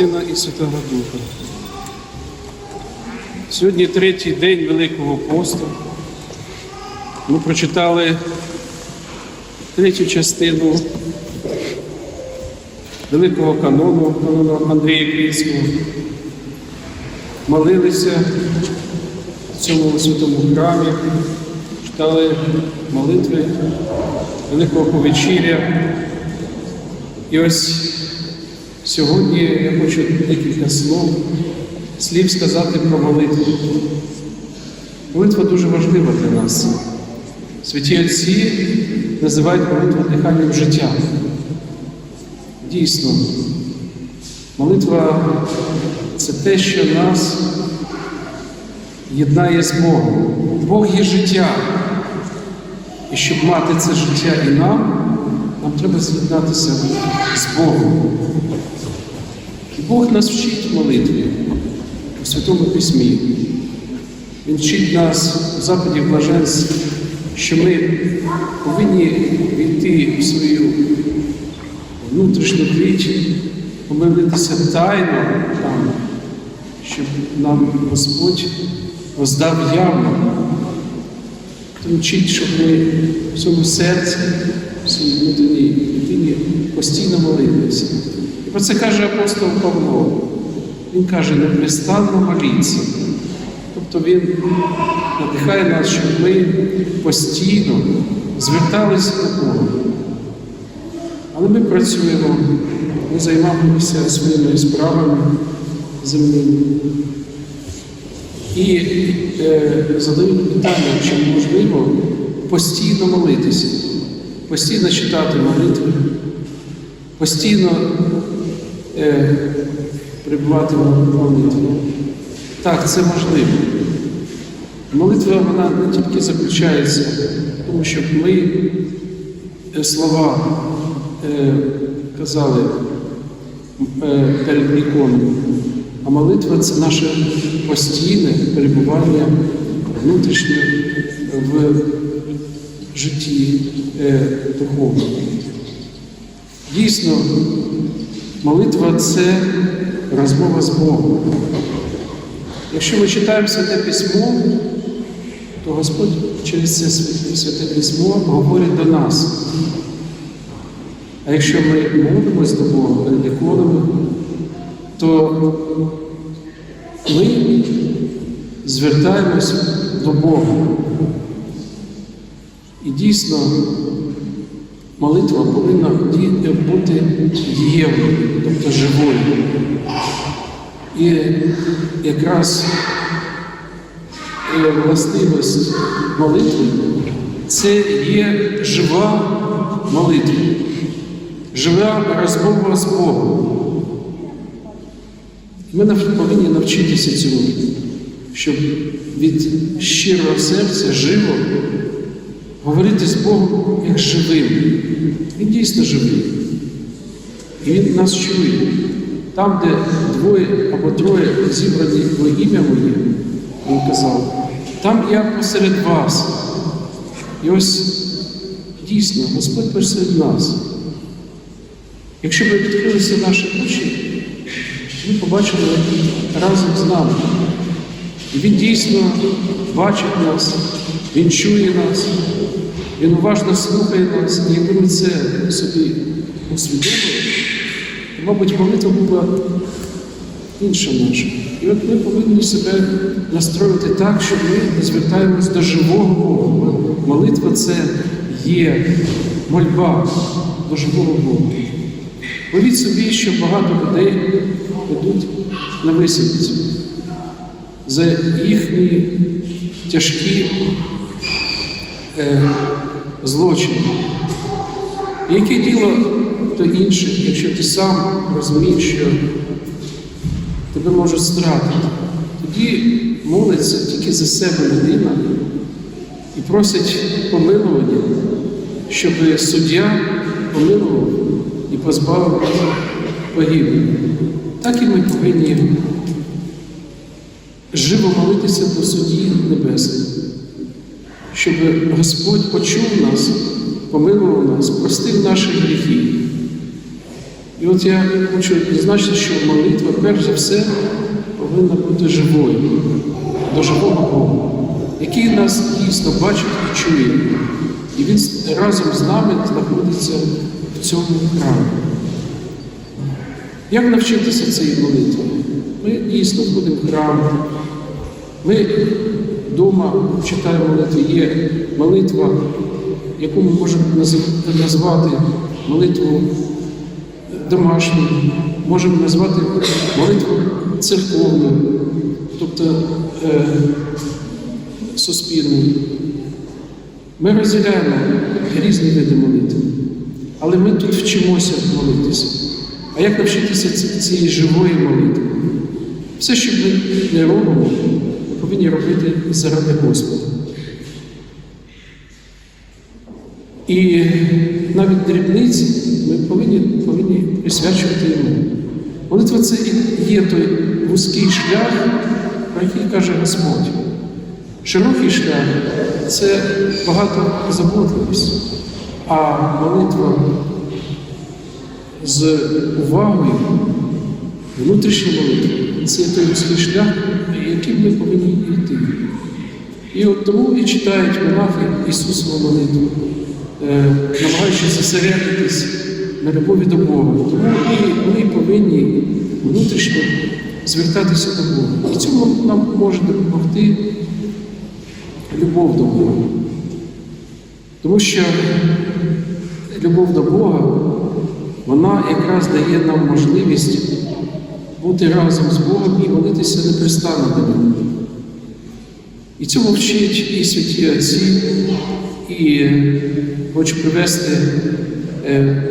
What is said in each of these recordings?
Сина і Святого Духа. Сьогодні третій день Великого посту. Ми прочитали третю частину Великого канону, канону Андрія Крійського. Молилися в цьому святому храмі, читали молитви Великого Повечіря. І ось Сьогодні я хочу декілька слов, слів сказати про молитву. Молитва дуже важлива для нас. Святі Отці називають молитву диханням життя. Дійсно, молитва це те, що нас єднає з Богом. Бог є життя. І щоб мати це життя і нам, нам треба з'єднатися з Богом. Бог нас вчить молитві у Святому Письмі. Він вчить нас у заході блаженств, що ми повинні війти в свою внутрішню кліч, помилитися тайно там, щоб нам Господь роздав явно. Він вчить, щоб ми в своєму серці, в своїй внутрішній людині постійно молилися. Про це каже апостол Павло. Він каже, непрестанно моліться. Тобто він надихає нас, щоб ми постійно зверталися до Бога. Але ми працюємо, ми займаємося своїми справами земними. І е, задають питання, чи можливо постійно молитися, постійно читати молитви, постійно е, перебувати в молитві. Так, це можливо. Молитва вона не тільки заключається в тому, щоб ми е, слова е, казали перед іконою, а молитва це наше постійне перебування внутрішньо в житті духовному. Дійсно, молитва це розмова з Богом. Якщо ми читаємо святе письмо, то Господь через це святе письмо говорить до нас. А якщо ми молимось до Бога перед іконами, то ми звертаємось до Бога. І дійсно молитва повинна бути дієвою, тобто живою. І якраз е, властивість молитви це є жива молитва, жива розмова з Богом. Ми повинні навчитися цьому, щоб від щирого серця живо говорити з Богом як живим. Він дійсно живий. І Він нас чує. Там, де двоє або троє зібрані в ім'я моє, він казав, там я посеред вас. І ось дійсно Господь посеред нас. Якщо б відкрилися наші очі, ми побачили разом з нами. І Він дійсно бачить нас, Він чує нас, Він уважно слухає нас, і якби ми це собі усвідомили, то, мабуть, молитва була інша наша. І от ми повинні себе настроїти так, щоб ми звертаємось до живого Бога. Молитва це є мольба до живого Бога. Повіть собі, що багато людей йдуть на висипці за їхні тяжкі е, злочини. Яке діло до інших, якщо ти сам розумієш, що тебе можуть стратити, тоді молиться тільки за себе людина і просить помилування, щоб суддя помилував і позбавив погибелі. Так і ми повинні живо молитися до судді Небесних, щоб Господь почув нас, помилував нас, простив наші гріхи І от я хочу відзначити, що молитва, перш за все, повинна бути живою, до живого Бога, який нас дійсно бачить і чує. І він разом з нами знаходиться в цьому храмі. Як навчитися цієї молитви? Ми дійсно ходимо в храм, ми вдома читаємо молитви. Є молитва, яку ми можемо назвати молитву домашню, можемо назвати молитву церковну, тобто е, суспільну. Ми розділяємо різні види молитви, але ми тут вчимося молитися. А як навчитися цієї живої молитви? Все, що ми не робимо, повинні робити заради Господа. І навіть дрібниці ми повинні, повинні присвячувати йому. Молитва це є той вузький шлях, про який каже Господь. Широкий шлях це багато заботливість, а молитва з увагою, внутрішня молитва це той вузький шлях, яким ми повинні йти. І от тому і читають монахи Ісусову молитву, е, намагаючись зосередитись на любові до Бога. Тому і ми повинні внутрішньо звертатися до Бога. І цьому нам може допомогти любов до Бога. Тому що любов до Бога, вона якраз дає нам можливість бути разом з Богом і молитися непрестанно до нього. І цьому вчить і святі отці, і хочу привести е,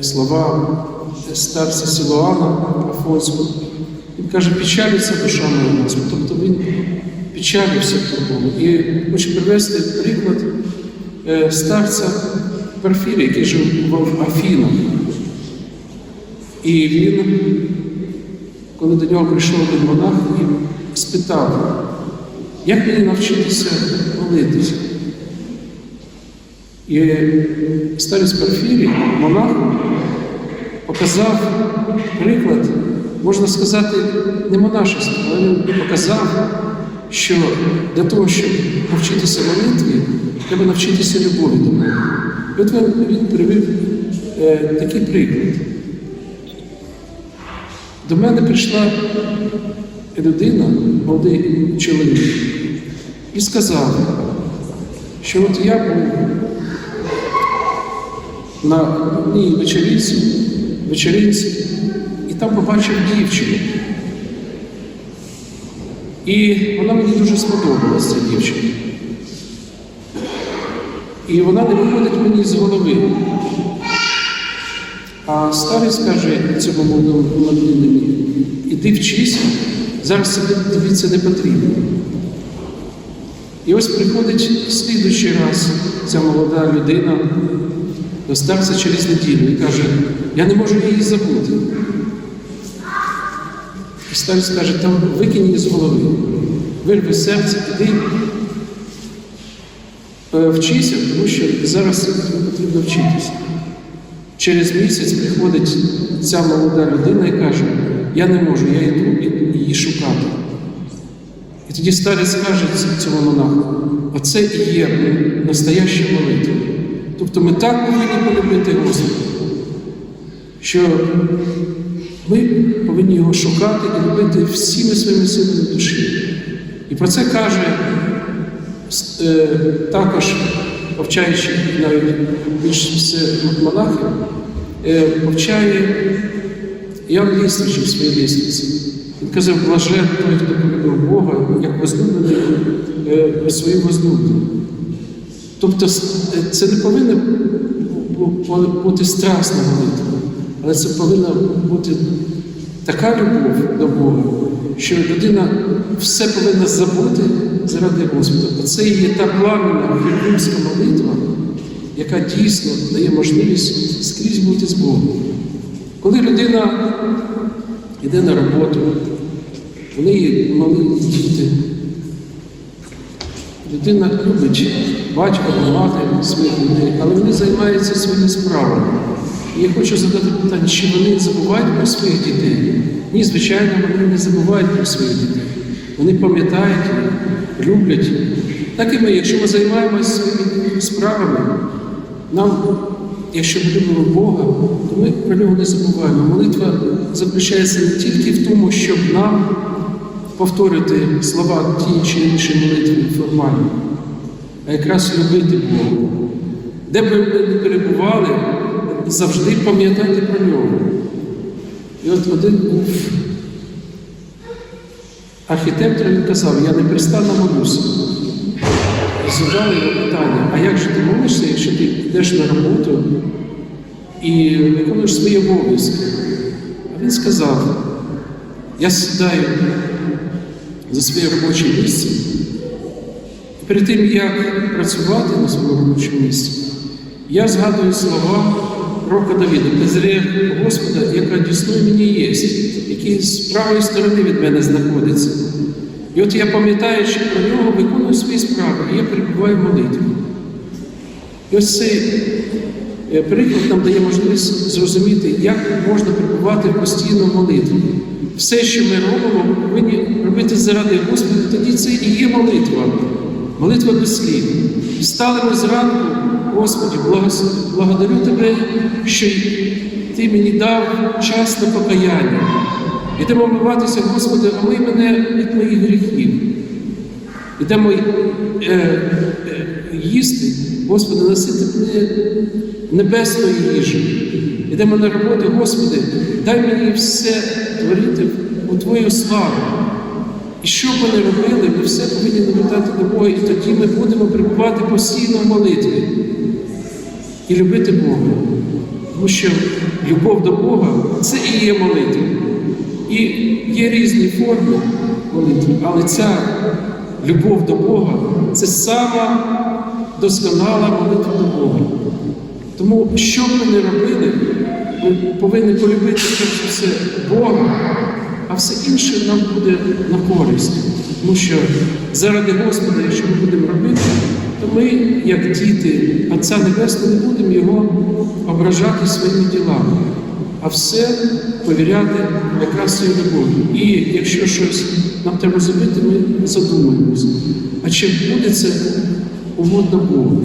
слова старця Силуана Афонського. Він каже, печалиться душа моя Господь. Тобто він печалився в тому. І хочу привести приклад е, старця Парфірія, який жив в Афінах. І він, коли до нього прийшов один монах і спитав, як мені навчитися молитися? І старець Парфірій, монах, показав приклад, можна сказати, не монашество, але він показав, що для того, щоб навчитися молитві, треба навчитися любові до Бога. І от він, він привів е, такий приклад. До мене прийшла людина, молодий чоловік, і сказав, що от я був на одній вечеринці, вечеринці і там побачив дівчину. І вона мені дуже сподобалася, ця дівчина. І вона не виходить мені з голови. А старець каже цьому молодому людині, іди вчися, зараз тобі це не потрібно. І ось приходить слідуючий раз ця молода людина до старця через неділю і каже, я не можу її забути. І старець каже, там викинь її з голови, вирви серце, іди, е, вчися, тому що зараз потрібно вчитися. Через місяць приходить ця молода людина і каже, я не можу, я йду її шукати. І тоді старець каже цьому монаху, оце і є настояща молитва. Тобто ми так повинні полюбити Господа, що ми повинні його шукати і любити всіми своїми силами душі. І про це каже е, також, повчаючи навіть більш все монахів, е, повчає Іоанн Ліствичів в своїй лісниці. Він казав, блажен той, хто полюбив Бога, як возлюблений е, своїм возлюбленим. Тобто е, це не повинна бу- бу- бути страсна молитва, але це повинна бути така любов до Бога, що людина все повинна забути заради Господа. Оце і є та пламенна вільнюмська молитва, яка дійсно дає можливість скрізь бути з Богом. Коли людина йде на роботу, в неї малі діти, людина любить батька, мати своїх людей, але вони займаються своїми справами. І я хочу задати питання, чи вони забувають про своїх дітей? Ні, звичайно, вони не забувають про своїх дітей. Вони пам'ятають, люблять. Так і ми, якщо ми займаємося своїми справами, нам, якщо ми любимо Бога, то ми про нього не забуваємо. Молитва заключається не тільки в тому, щоб нам повторити слова ті чи інші молитви формально, а якраз любити Бога. Де б ми не перебували, завжди пам'ятайте про нього. І от один був архітектор, він казав, я непрестанно молюся. І задали його питання, а як же ти молишся, якщо ти йдеш на роботу і виконуєш свої обов'язки? А він сказав, я сідаю за своє робоче місце. І перед тим, як працювати на своєму робочому місці, я згадую слова рока Давіда, «Презрє Господа, яка дійснує мені є, який з правої сторони від мене знаходиться. І от я пам'ятаючи про нього, виконую свої справи, і я перебуваю в молитві. І ось цей е, приклад нам дає можливість зрозуміти, як можна перебувати в постійному молитві. Все, що ми робимо, повинні робити заради Господа, тоді це і є молитва. Молитва без слів. Встали ми зранку, Господи, благодарю Тебе, що Ти мені дав час на покаяння. Ідемо вмиватися, Господи, омий мене від моїх гріхів. Ідемо е, е, їсти, Господи, насити мене небесної їжі. Ідемо на роботу, Господи, дай мені все творити у Твою славу. І що б ми не робили, ми все повинні навертати до Бога, і тоді ми будемо перебувати постійно в молитві і любити Бога. Тому що любов до Бога це і є молитва. І є різні форми молитви, але ця любов до Бога це сама досконала молитва до Бога. Тому, що б ми не робили, ми повинні полюбити все Бога, а все інше нам буде на користь. Тому що заради Господа, якщо ми будемо робити, то ми, як діти Отця Небесного, не будемо його ображати своїми ділами, а все повіряти якраз своїй любові. І якщо щось нам треба зробити, ми задумаємося. А чи буде це угодно Богу?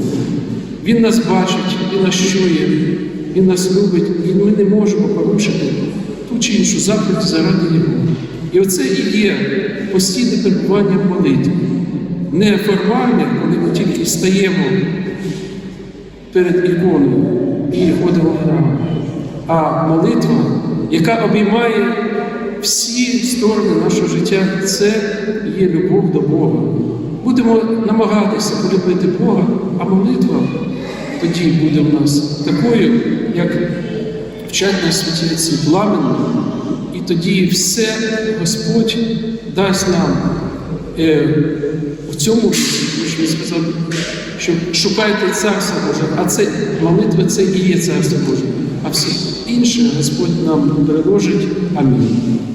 Він нас бачить, Він нас чує, Він нас любить, і ми не можемо порушити чи іншу заповідь заради Його. І оце і є постійне перебування в молитві. Не формальне, коли ми тільки стаємо перед іконою і ходимо в храм, а молитва, яка обіймає всі сторони нашого життя, це є любов до Бога. Будемо намагатися полюбити Бога, а молитва тоді буде в нас такою, як вчать нас святі отці, пламенною. І тоді все Господь дасть нам е, в цьому що він сказав, що шукайте царство Боже, а це молитва це і є царство Боже. А все інше Господь нам переложить. Амінь.